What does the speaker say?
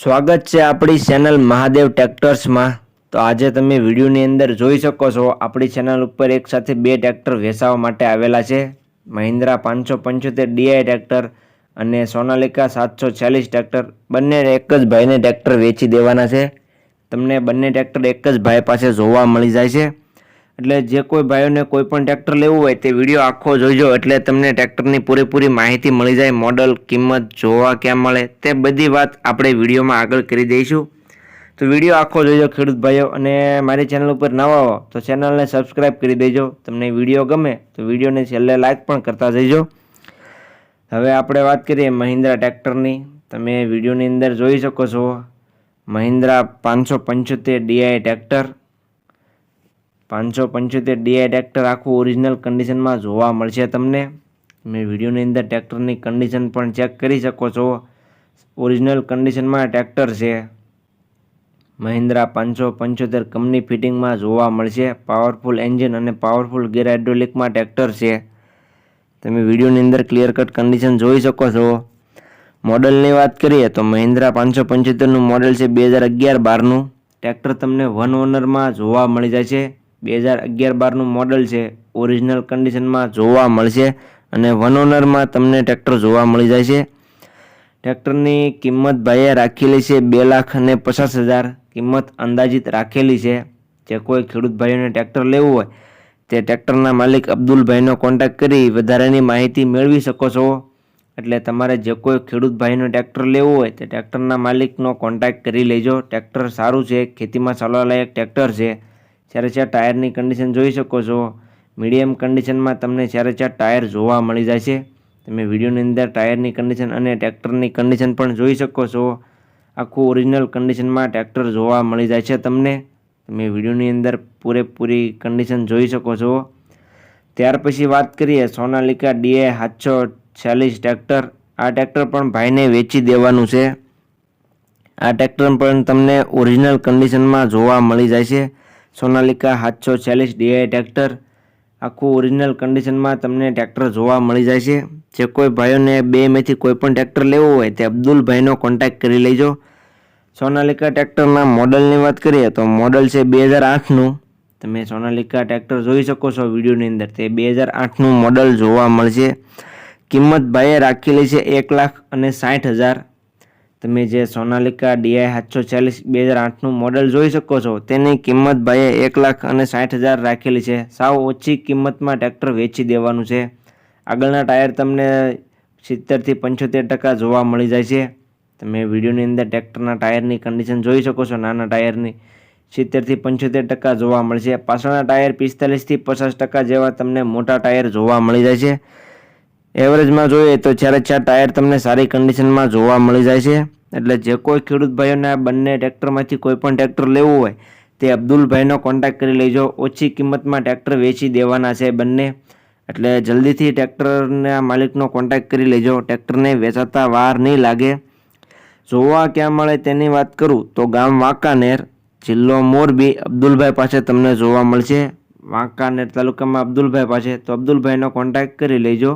સ્વાગત છે આપણી ચેનલ મહાદેવ ટ્રેક્ટર્સમાં. તો આજે તમે વિડીયોની અંદર જોઈ શકો છો, આપણી ચેનલ ઉપર એક સાથે બે ટ્રેક્ટર વેચાવા માટે આવેલા છે. મહિન્દ્રા પાંચસો પંચોતેર ડીઆઈ ટ્રેક્ટર અને સોનાલિકા સાતસો ચાલીસ ટ્રેક્ટર. બંને એક જ ભાઈને ટ્રેક્ટર વેચી દેવાના છે. તમને બંને ટ્રેક્ટર એક જ ભાઈ પાસે જોવા મળી જાય છે. એટલે જે કોઈ ભાઈઓને કોઈ પણ ટ્રેક્ટર લેવું હોય તે વીડિયો આખો જોઈજો એટલે તમને ટ્રેક્ટરની પૂરેપૂરી માહિતી મળી જાય મોડલ કિંમત જોવા ક્યાં મળે, તે બધી વાત આપણે વિડીયોમાં આગળ કરી દઈશું. તો વીડિયો આખો જોઈજો ખેડૂત ભાઈઓ. અને મારી ચેનલ ઉપર નવા હો, તો ચેનલને સબસ્ક્રાઈબ કરી દેજો. તમને વીડિયો ગમે, તો વિડીયોને છેલ્લે લાઇક પણ કરતા જઈજો. હવે આપણે વાત કરીએ મહિન્દ્રા ટ્રેક્ટરની. તમે વિડીયોની અંદર જોઈ શકો છો, મહિન્દ્રા પાંચસો પંચોતેર ડીઆઈ ટ્રેક્ટર. પાંચસો પંચોતેર ડીઆઈ ટ્રેક્ટર આખું ઓરિજિનલ કન્ડિશનમાં જોવા મળશે તમને. તમે વિડીયોની અંદર ટ્રેક્ટરની કન્ડિશન પણ ચેક કરી શકો છો. ઓરિજિનલ કન્ડિશનમાં ટ્રેક્ટર છે. મહિન્દ્રા પાંચસો પંચોતેર કંપની ફિટિંગમાં જોવા મળશે. પાવરફુલ એન્જિન અને પાવરફુલ ગેર હાઇડ્રોલિકમાં ટ્રેક્ટર છે. તમે વિડીયોની અંદર ક્લિયર કટ કન્ડિશન જોઈ શકો છો. મોડલની વાત કરીએ તો મહિન્દ્રા પાંચસો પંચોતેરનું મોડલ છે બે હજાર અગિયાર બારનું. ટ્રેક્ટર તમને વન ઓનરમાં જોવા મળી જાય છે. બે હજાર અગિયાર બારનું મોડલ છે. ઓરિજિનલ કન્ડિશનમાં જોવા મળશે અને વન ઓનરમાં તમને ટ્રેક્ટર જોવા મળી જાય છે ટ્રેક્ટરની કિંમત ભાઈએ રાખેલી છે બે લાખ અને પચાસ હજાર. કિંમત અંદાજિત રાખેલી છે. જે કોઈ ખેડૂત ભાઈઓને ટ્રેક્ટર લેવું હોય, તે ટ્રેક્ટરના માલિક અબ્દુલભાઈનો કોન્ટેક્ટ કરી વધારાની માહિતી મેળવી શકો છો. એટલે તમારે જે કોઈ ખેડૂત ભાઈનો ટ્રેક્ટર લેવું હોય, તે ટ્રેક્ટરના માલિકનો કોન્ટેક્ટ કરી લેજો. ટ્રેક્ટર સારું છે, ખેતીમાં ચાલવા લાયક ટ્રેક્ટર છે. ચારે ચાર ટાયરની કન્ડિશન જોઈ શકો છો. મીડિયમ કન્ડિશનમાં તમને જ્યારે ચાર ટાયર જોવા મળી જાય છે, તમે વિડીયોની અંદર ટાયરની કન્ડિશન અને ટ્રેક્ટરની કન્ડિશન પણ જોઈ શકો છો. આખું ઓરિજિનલ કન્ડિશનમાં ટ્રેક્ટર જોવા મળી જાય છે તમને. તમે વિડીયોની અંદર પૂરેપૂરી કન્ડિશન જોઈ શકો છો. ત્યાર પછી વાત કરીએ સોનાલિકા ડીએ સાતસો ચાલીસ ટ્રેક્ટર. આ ટ્રેક્ટર પણ ભાઈને વેચી દેવાનું છે. આ ટ્રેક્ટર પણ તમને ઓરિજિનલ કન્ડિશનમાં જોવા મળી જાય છે. સોનાલિકા સાતસો ચાલીસ ડીઆઈ ટ્રેક્ટર. આખું ઓરિજિનલ કન્ડિશનમાં તમને ટ્રેક્ટર જોવા મળી જાય છે. જે કોઈ ભાઈઓને બેમાંથી કોઈ પણ ટ્રેક્ટર લેવું હોય તે અબ્દુલભાઈનો કોન્ટેક્ટ કરી લેજો. સોનાલિકા ટ્રેક્ટરના મોડલની વાત કરીએ તો મોડલ છે બે હજાર આઠનું. તમે સોનાલિકા ટ્રેક્ટર જોઈ શકો છો વિડીયોની અંદર. તે બે હજાર આઠનું મોડલ જોવા મળશે. કિંમત ભાઈએ રાખેલી છે એક લાખ અને સાઠ હજાર. તમે જે સોનાલિકા ડીઆઈ સાતસો ચાલીસ બે હજાર આઠનું મોડલ જોઈ શકો છો, તેની કિંમત ભાઈએ એક લાખ અને સાઠ હજાર રાખેલી છે. સાવ ઓછી કિંમતમાં ટ્રેક્ટર વેચી દેવાનું છે. આગળના ટાયર તમને સિત્તેરથી પંચોતેર ટકા જોવા મળી જાય છે. તમે વિડીયોની અંદર ટ્રેક્ટરના ટાયરની કન્ડિશન જોઈ શકો છો, નાના ટાયરની સિત્તેરથી પંચોતેર ટકા જોવા મળશે. પાછળના ટાયર પિસ્તાલીસથી પચાસ ટકા જેવા તમને મોટા ટાયર જોવા મળી જાય છે. એવરેજમાં જોઈએ તો ચારે ચાર ટાયર તમને સારી કન્ડિશનમાં જોવા મળી જાય છે, એટલે જે કોઈ ખેડૂત ભાઈઓને આ બંને ટ્રેક્ટરમાંથી કોઈ પણ ટ્રેક્ટર લેવું હોય, તે અબ્દુલભાઈનો કોન્ટેક્ટ કરી લેજો. ઓછી કિંમતમાં ટ્રેક્ટર વેચી દેવાના છે બંને. એટલે જલ્દીથી ટ્રેક્ટરના માલિકનો કોન્ટેક્ટ કરી લેજો. ટ્રેક્ટરને વેચાતા વાર નહીં લાગે. જોવા ક્યાં મળે તેની વાત કરું તો ગામ વાંકાનેર, જિલ્લો મોરબી અબ્દુલભાઈ પાસે તમને જોવા મળશે. વાંકાનેર તાલુકામાં અબ્દુલભાઈ પાસે. તો અબ્દુલભાઈનો કોન્ટેક્ટ કરી લેજો.